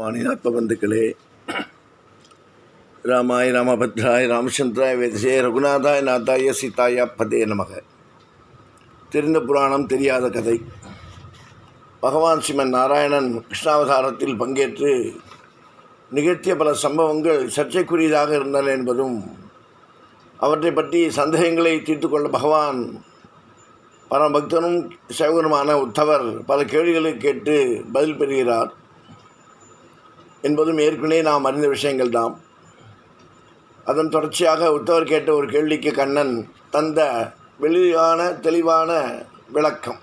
வாணிநாத்ம பந்துக்களே ராமாய் ராமபத்ராய் ராமச்சந்திராய் வேதசே ரகுநாதாய் நாத்தாய சீதாய பதே நமக. தெரிந்த புராணம் தெரியாத கதை. பகவான் ஸ்ரீமன் நாராயணன் கிருஷ்ணாவதாரத்தில் பங்கேற்று நிகழ்த்திய பல சம்பவங்கள் சர்ச்சைக்குரியதாக இருந்தன என்பதும் அவற்றை பற்றி சந்தேகங்களை தீர்த்து கொள்ள பகவான் பரமபக்தனும் சேவகனுமான உத்தவர் பல கேள்விகளை கேட்டு பதில் பெறுகிறார். என்பதும் ஏற்கனவே நாம் அறிந்த விஷயங்கள் தான் அதன் தொடர்ச்சியாக உத்தவர் கேட்ட ஒரு கேள்விக்கு கண்ணன் தந்த வெளியான தெளிவான விளக்கம்.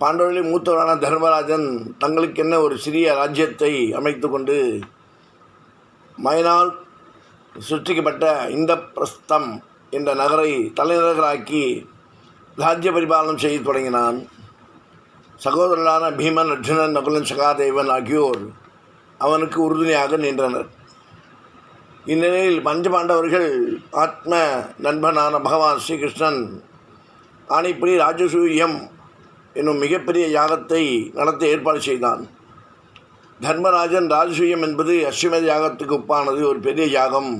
பாண்டவர்களின் மூத்தவரான தர்மராஜன் தங்களுக்கென்ன ஒரு சிறிய ராஜ்யத்தை அமைத்து கொண்டு மயனால் சுற்றிக்கப்பட்ட இந்த பிரஸ்தம் என்ற நகரை தலைநகராக்கி ராஜ்ய பரிபாலனம் செய்ய தொடங்கினான். சகோதரர்களான பீமன் அர்ஜுனன் நகுலன் சகாதேவன் ஆகியோர் அவனுக்கு உறுதுணையாக நின்றனர். இந்நிலையில் பஞ்சபாண்டவர்கள் ஆத்ம நண்பனான பகவான் ஸ்ரீகிருஷ்ணன் ஆணைப்படி ராஜசூயம் என்னும் மிகப்பெரிய யாகத்தை நடத்த ஏற்பாடு செய்தான். தர்மராஜன் ராஜசூயம் என்பது அஸ்வமேத யாகத்துக்கு ஒப்பானது ஒரு பெரிய யாகம்.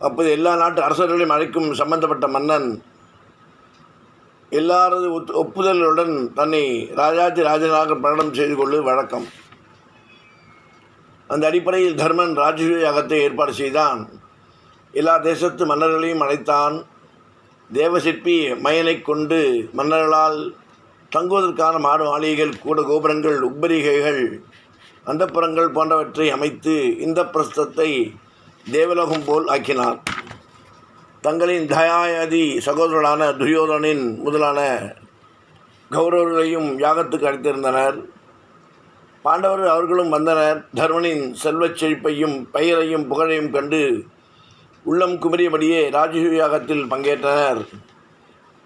அப்போது எல்லா நாட்டு அரசர்களையும் அழைக்கும் சம்பந்தப்பட்ட மன்னன் எல்லாரது ஒத்து ஒப்புதலுடன் தன்னை ராஜாதி ராஜனாக பிரகடனம் செய்து கொள்வது வழக்கம். அந்த அடிப்படையில் தர்மன் ராஜசூய ஏற்பாடு செய்தான். எல்லா தேசத்து மன்னர்களையும் அழைத்தான். தேவசிற்பி மயனை கொண்டு மன்னர்களால் தங்குவதற்கான மாடு மாளிகைகள் கூட கோபுரங்கள் உப்பரிகைகள் அந்தப்புறங்கள் போன்றவற்றை அமைத்து இந்த பிரஸ்தத்தை தேவலோகம் போல் ஆக்கினார். தங்களின் தயாயாதி சகோதரனான துரியோதனின் முதலான கௌரவர்களையும் யாகத்துக்கு அழைத்திருந்தனர். பாண்டவர்கள் அவர்களும் வந்தனர். தர்மனின் செல்வச் செழிப்பையும் பெயரையும் புகழையும் கண்டு உள்ளம் குமரியபடியே ராஜசூய யாகத்தில் பங்கேற்றனர்.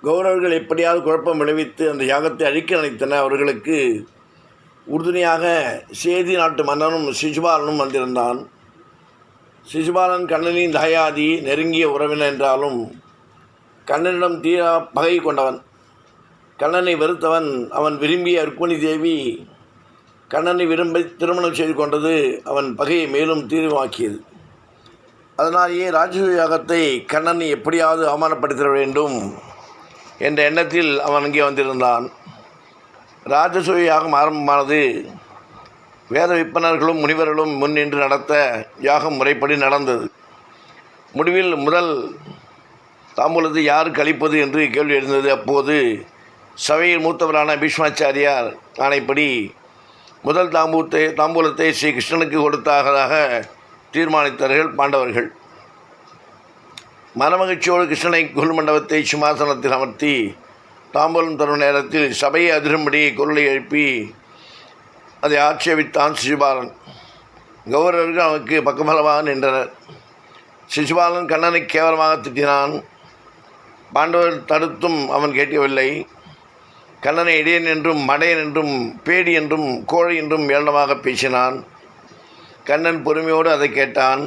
கௌரவர்கள் எப்படியாவது குழப்பம் விளைவித்து அந்த யாகத்தை அழிக்க நினைத்தனர். அவர்களுக்கு உறுதுணையாக சேதி நாட்டு மன்னனும் சிசுபாலனும் வந்திருந்தான். சிசுபாலன் கண்ணனின் தயாதி நெருங்கிய உறவினர் என்றாலும் கண்ணனிடம் தீரா பகை கொண்டவன். கண்ணனை வெறுத்தவன் அவன் விரும்பிய அர்க்குணி தேவி கண்ணனை விரும்பி திருமணம் செய்து கொண்டது அவன் பகையை மேலும் தீவிரமாக்கியது அதனாலேயே ராஜசூய யாகத்தை கண்ணனை எப்படியாவது அவமானப்படுத்த வேண்டும் என்ற எண்ணத்தில் அவன் அங்கே வந்திருந்தான். ராஜசூய யாகம் ஆரம்பமானது வேத விற்பனர்களும் முனிவர்களும் முன்னின்று நடத்த யாகம் முறைப்படி நடந்தது. முடிவில் முதல் தாம்பூலத்தை யார் கழிப்பது என்று கேள்வி எழுந்தது. அப்போது சபையில் மூத்தவரான பீஷ்மாச்சாரியார் ஆணைப்படி முதல் தாம்பூத்தை தாம்பூலத்தை ஸ்ரீ கிருஷ்ணனுக்கு கொடுத்தாகதாக தீர்மானித்தார்கள் பாண்டவர்கள். மனமகிழ்ச்சியோடு கிருஷ்ணனை குல் மண்டபத்தை சிம்மாசனத்தில் அமர்த்தி தாம்பூலம் தரும் நேரத்தில் சபையை அதிரும்படி குரலை எழுப்பி அதை ஆட்சேபித்தான் சிசுபாலன். கௌரவர்கள் அவனுக்கு பக்கபலமாக நின்றனர். சிசுபாலன் கண்ணனை கேவலமாக திட்டினான். பாண்டவர் தடுத்தும் அவன் கேட்கவில்லை. கண்ணனை இடையன் என்றும் மடையன் என்றும் பேடி என்றும் கோழை என்றும் ஏளனமாக பேசினான். கண்ணன் பொறுமையோடு அதை கேட்டான்.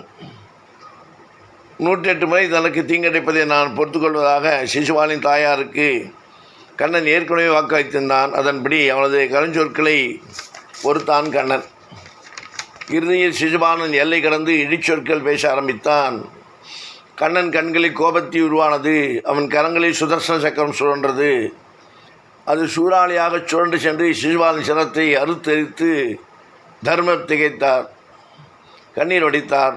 நூற்றெட்டு முறை தனக்கு தீங்கடைப்பதை நான் பொறுத்துக்கொள்வதாக சிசுபாலின் தாயாருக்கு கண்ணன் ஏற்கனவே வாக்களித்திருந்தான். அதன்படி அவனது கருஞ்சொற்களை பொறுத்தான் கண்ணன். இறுதியில் சிசுபாலன் எல்லை கடந்து இடிச்சொற்கள் பேச ஆரம்பித்தான். கண்ணன் கண்களில் கோபத்தி உருவானது அவன் கரங்களில் சுதர்சன சக்கரம் சுழன்றது. அது சூறாளியாக சுழன்று சென்று சிசுபாலன் சிரத்தை அறுத்தெரித்து தர்மம் திகைத்தார். கண்ணீர் வடித்தார்.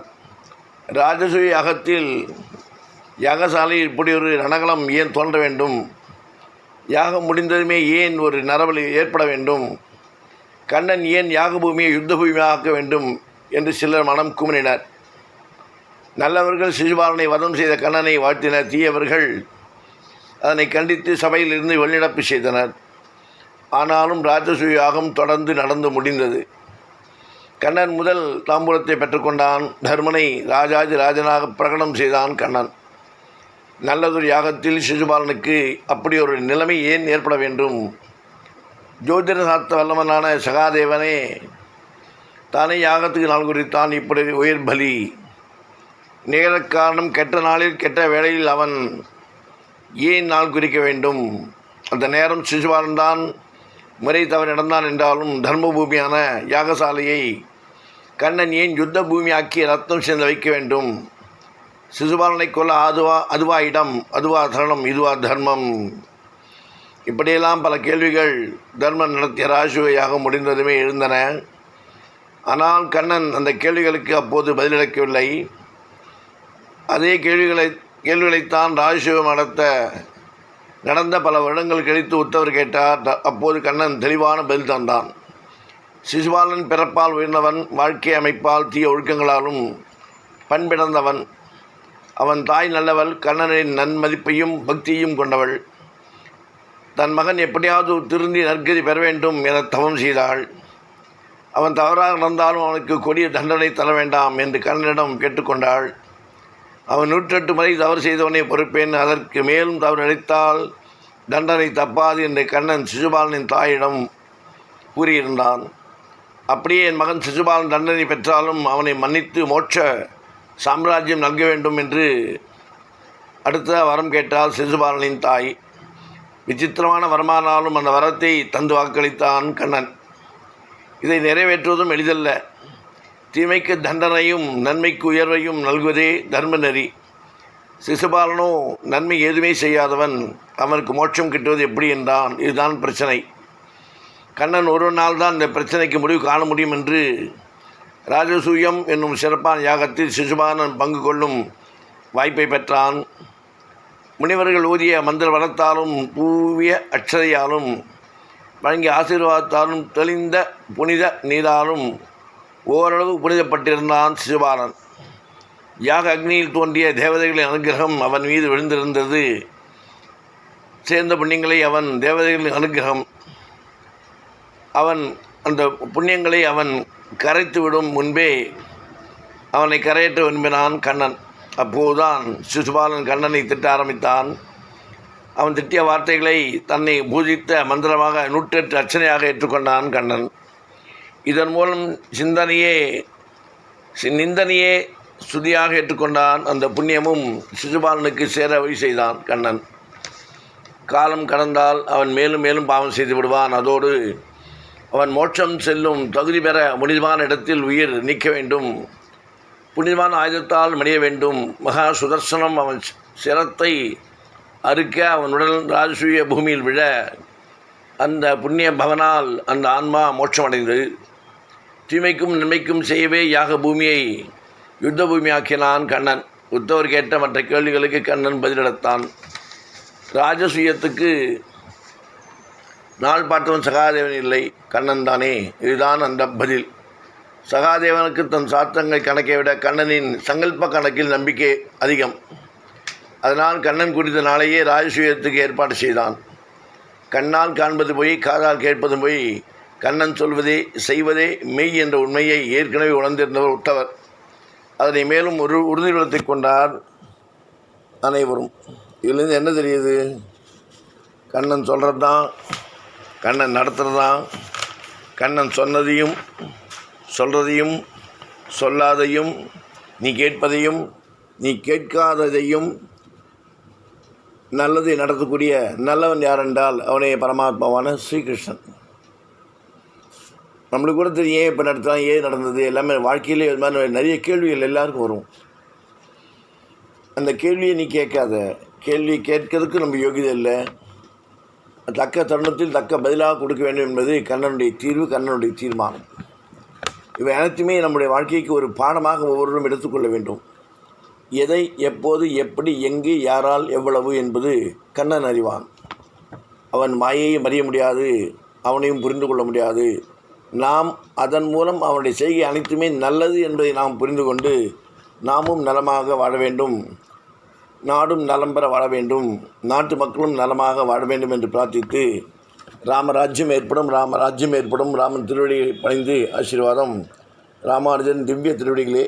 ராஜசூய யாகத்தில் யாகசாலையில் இப்படி ஒரு ரணகலம் ஏன் தோன்ற வேண்டும்? யாகம் முடிந்ததுமே ஏன் ஒரு நரவலி ஏற்பட வேண்டும்? கண்ணன் ஏன் யாகபூமியை யுத்தபூமியாக்க யுத்த பூமியாக்க வேண்டும் என்று சிலர் மனம் குமிழினர் நல்லவர்கள் சிசுபாலனை வதம் செய்த கண்ணனை வாழ்த்தினர். தீயவர்கள் அதனை கண்டித்து சபையிலிருந்து வெளிநடப்பு செய்தனர். ஆனாலும் ராஜசூய யாகம் தொடர்ந்து நடந்து முடிந்தது. கண்ணன் முதல் தாம்பூலத்தை பெற்றுக்கொண்டான். தர்மனை ராஜாதி ராஜனாக பிரகடனம் செய்தான் கண்ணன். நல்லதொரு யாகத்தில் சிசுபாலனுக்கு அப்படி ஒரு நிலைமை ஏன் ஏற்பட வேண்டும்? ஜோதிட சாஸ்திர வல்லவனான சகாதேவனே தானே யாகத்துக்கு நாள் குறித்தான் இப்படி உயிர் பலி. நிகழ காரணம் கெட்ட நாளில் கெட்ட வேளையில் அவன் ஏன் நாள் குறிக்க வேண்டும்? அந்த நேரம் சிசுபாலன் தான் முறை தவறு நடந்தான் என்றாலும் தர்ம பூமியான யாகசாலையை கண்ணன் ஏன் யுத்த பூமியாக்கி ரத்தம் சேர்ந்து வைக்க வேண்டும்? சிசுபாலனை கொல்ல அதுவா அதுவா இடம் அதுவா தருணம் இதுவா தர்மம். இப்படியெல்லாம் பல கேள்விகள் தர்மன் நடத்திய ராஜுவையாக முடிந்ததுமே எழுந்தன. ஆனால் கண்ணன் அந்த கேள்விகளுக்கு அப்போது பதிலளிக்கவில்லை. அதே கேள்விகளை கேள்விகளைத்தான் ராஜசிவம் நடத்த நடந்த பல வருடங்கள் கழித்து உத்தவர் கேட்டார். அப்போது கண்ணன் தெளிவான பதில் தந்தான். சிசுபாலன் பிறப்பால் உயர்ந்தவன் வாழ்க்கை அமைப்பால் தீய ஒழுக்கங்களாலும் பண்பிடந்தவன் அவன் தாய் நல்லவள் கண்ணனின் நன்மதிப்பையும் பக்தியையும் கொண்டவள். தன் மகன் எப்படியாவது திருந்தி நற்கதி பெற வேண்டும் என தவம் செய்தாள். அவன் தவறாக நடந்தாலும் அவனுக்கு கொடிய தண்டனை தர வேண்டாம் என்று கண்ணனிடம் கேட்டுக்கொண்டாள். அவன் நூற்றெட்டு முறை தவறு செய்தவனை பொறுப்பேன். அதற்கு மேலும் தவறு அளித்தால் தண்டனை தப்பாது என்று கண்ணன் சிசுபாலனின் தாயிடம் கூறியிருந்தான். அப்படியே என் மகன் சிசுபாலன் தண்டனை பெற்றாலும் அவனை மன்னித்து மோட்ச சாம்ராஜ்யம் நல்க வேண்டும் என்று அடுத்த வரம் கேட்டால் சிசுபாலனின் தாய். விசித்திரமான வரமானாலும் அந்த வரத்தை தந்து வாக்களித்தான் கண்ணன். இதை நிறைவேற்றுவதும் எளிதல்ல. தீமைக்கு தண்டனையும் நன்மைக்கு உயர்வையும் நல்குவதே தர்ம நெறி. சிசுபாலனோ நன்மை எதுவுமே செய்யாதவன் அவனுக்கு மோட்சம் கிட்டுவது எப்படி என்றான். இதுதான் பிரச்சனை. கண்ணன் ஒரு நாள் தான் இந்த பிரச்சனைக்கு முடிவு காண முடியும் என்று ராஜசூயம் என்னும் சிறப்பான யாகத்தில் சிசுபாலன் பங்கு கொள்ளும் வாய்ப்பை பெற்றான். முனிவர்கள் ஊதிய மந்திர வனத்தாலும் பூவிய அட்சதையாலும் வழங்கிய ஆசீர்வாதத்தாலும் தெளிந்த புனித நீராலும் ஓரளவு புனிதப்பட்டிருந்தான் சிசுபாலன் யாக அக்னியில் தோன்றிய தேவதைகளின் அனுகிரகம் அவன் மீது விழுந்திருந்தது. சேர்ந்த புண்ணியங்களை அவன் தேவதைகளின் அனுகிரகம் அவன் அந்த புண்ணியங்களை அவன் கரைத்துவிடும் முன்பே அவனை கரையற்ற விரும்பினான் கண்ணன். அப்போதுதான் சிசுபாலன் கண்ணனை திட்ட ஆரம்பித்தான். அவன் திட்டிய வார்த்தைகளை தன்னை பூஜித்த மந்திரமாக நூற்றெட்டு அர்ச்சனையாக ஏற்றுக்கொண்டான் கண்ணன். இதன் மூலம் சிந்தனையே சி- நிந்தனையே சுதியாக ஏற்றுக்கொண்டான். அந்த புண்ணியமும் சிசுபாலனுக்கு சேர வழி செய்தான் கண்ணன். காலம் கடந்தால் அவன் மேலும் மேலும் பாவம் செய்து விடுவான். அதோடு அவன் மோட்சம் செல்லும் தகுதி பெற முடிவான இடத்தில் உயிர் நீக்க வேண்டும். புனிதமான ஆயுதத்தால் மடிய வேண்டும். மகா சுதர்சனம் அவன் சிரத்தை அறுக்க அவன் உடல் ராஜசூய பூமியில் விழ அந்த புண்ணிய பவனால் அந்த ஆன்மா மோட்சமடைந்தது. தீமைக்கும் நன்மைக்கும் செய்யவே யாக பூமியை யுத்த பூமியாக்கினான் கண்ணன். உத்தவர் கேட்ட மற்ற கேள்விகளுக்கு கண்ணன் பதிலளித்தான் ராஜசூயத்துக்கு நாள் பார்த்தவன் சகாதேவன் இல்லை. கண்ணன் தானே. இதுதான் அந்த பதில். சகாதேவனுக்கு தன் சாத்திரங்கள் கணக்கை விட கண்ணனின் சங்கல்ப கணக்கில் நம்பிக்கை அதிகம். அதனால் கண்ணன் குறித்த நாளையே ராஜசூயத்துக்கு ஏற்பாடு செய்தான். கண்ணால் காண்பது போய் காதால் கேட்பது போய் கண்ணன் சொல்வதே செய்வதே மெய் என்ற உண்மையை ஏற்கனவே உணர்ந்திருந்தவர் உத்தவர். அதனை மேலும் ஒரு உறுதிப்படுத்தி கொண்டார் அனைவரும். இதுலேருந்து என்ன தெரியுது? கண்ணன் சொல்கிறது தான் கண்ணன் நடத்துகிறது தான் கண்ணன் சொன்னதையும் சொல்கிறதையும் சொல்லாதையும் நீ கேட்பதையும் நீ கேட்காததையும் நல்லதை நடத்தக்கூடிய நல்லவன் யார் என்றால் அவனே பரமாத்மாவான ஸ்ரீகிருஷ்ணன். நம்மளுக்கு கூட தெரியும் ஏன் இப்போ நடத்தலாம் ஏன் நடந்தது எல்லாமே வாழ்க்கையிலே இது மாதிரி நிறைய கேள்விகள் எல்லாருக்கும் வரும். அந்த கேள்வியை நீ கேட்காத. கேள்வி கேட்கறதுக்கு நம்ம யோகிதை இல்லை. தக்க தருணத்தில் தக்க பதிலாக கொடுக்க வேண்டும் என்பது கண்ணனுடைய தீர்வு கண்ணனுடைய தீர்மானம். இவை அனைத்துமே நம்முடைய வாழ்க்கைக்கு ஒரு பாடமாக ஒவ்வொருவரும் எடுத்துக்கொள்ள வேண்டும். எதை எப்போது எப்படி எங்கு யாரால் எவ்வளவு என்பது கண்ணன் அறிவான். அவன் மாயையும் அறிய முடியாது அவனையும் புரிந்து கொள்ள முடியாது. நாம் அதன் மூலம் அவனுடைய செய்கை அனைத்துமே நல்லது என்பதை நாம் புரிந்து கொண்டு நாமும் நலமாக வாழ வேண்டும். நாடும் நலம் பெற வாழ வேண்டும். நாட்டு மக்களும் நலமாக வாழ வேண்டும் என்று பிரார்த்தித்து ராமராஜ்யம் ஏற்படும் ராமராஜ்யம் ஏற்படும் ராமன் திருவடி பணிந்து ஆசீர்வாதம். ராமானுஜன் திவ்ய திருவடிகளே